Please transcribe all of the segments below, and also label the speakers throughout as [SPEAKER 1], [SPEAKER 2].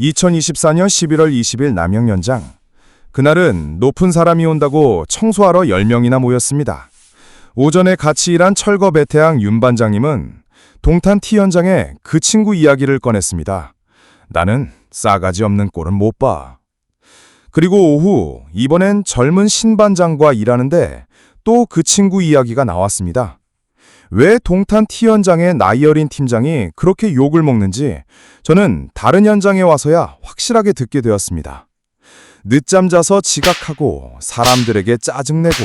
[SPEAKER 1] 2024년 11월 20일 남영연장. 그날은 높은 사람이 온다고 청소하러 10명이나 모였습니다. 오전에 같이 일한 철거 베테랑 윤 반장님은 동탄 T 현장에 그 친구 이야기를 꺼냈습니다. 나는 싸가지 없는 꼴은 못 봐. 그리고 오후 이번엔 젊은 신반장과 일하는데 또 그 친구 이야기가 나왔습니다. 왜 동탄 T 현장의 나이 어린 팀장이 그렇게 욕을 먹는지 저는 다른 현장에 와서야 확실하게 듣게 되었습니다. 늦잠 자서 지각하고 사람들에게 짜증내고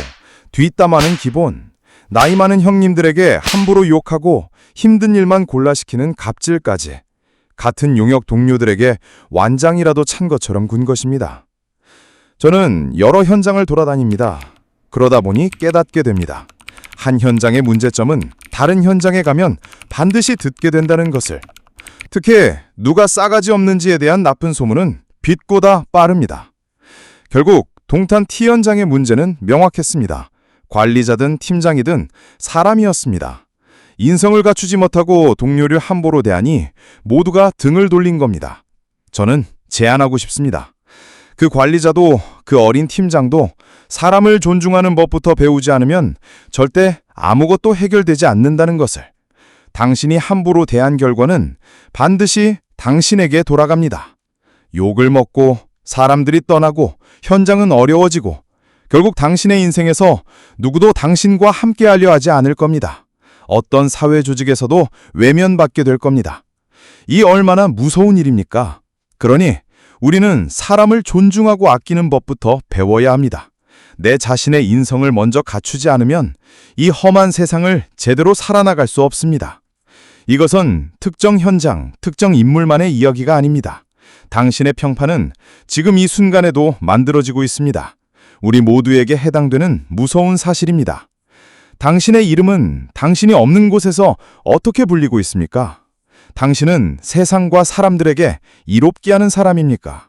[SPEAKER 1] 뒷담화는 기본, 나이 많은 형님들에게 함부로 욕하고 힘든 일만 골라시키는 갑질까지 같은 용역 동료들에게 완장이라도 찬 것처럼 군 것입니다. 저는 여러 현장을 돌아다닙니다. 그러다 보니 깨닫게 됩니다. 한 현장의 문제점은 다른 현장에 가면 반드시 듣게 된다는 것을. 특히 누가 싸가지 없는지에 대한 나쁜 소문은 빛보다 빠릅니다. 결국 동탄 T 현장의 문제는 명확했습니다. 관리자든 팀장이든 사람이었습니다. 인성을 갖추지 못하고 동료를 함부로 대하니 모두가 등을 돌린 겁니다. 저는 제안하고 싶습니다. 그 관리자도 그 어린 팀장도 사람을 존중하는 법부터 배우지 않으면 절대 아무것도 해결되지 않는다는 것을. 당신이 함부로 대한 결과는 반드시 당신에게 돌아갑니다. 욕을 먹고 사람들이 떠나고 현장은 어려워지고 결국 당신의 인생에서 누구도 당신과 함께하려 하지 않을 겁니다. 어떤 사회 조직에서도 외면받게 될 겁니다. 이 얼마나 무서운 일입니까? 그러니 우리는 사람을 존중하고 아끼는 법부터 배워야 합니다. 내 자신의 인성을 먼저 갖추지 않으면 이 험한 세상을 제대로 살아나갈 수 없습니다. 이것은 특정 현장, 특정 인물만의 이야기가 아닙니다. 당신의 평판은 지금 이 순간에도 만들어지고 있습니다. 우리 모두에게 해당되는 무서운 사실입니다. 당신의 이름은 당신이 없는 곳에서 어떻게 불리고 있습니까? 당신은 세상과 사람들에게 이롭게 하는 사람입니까?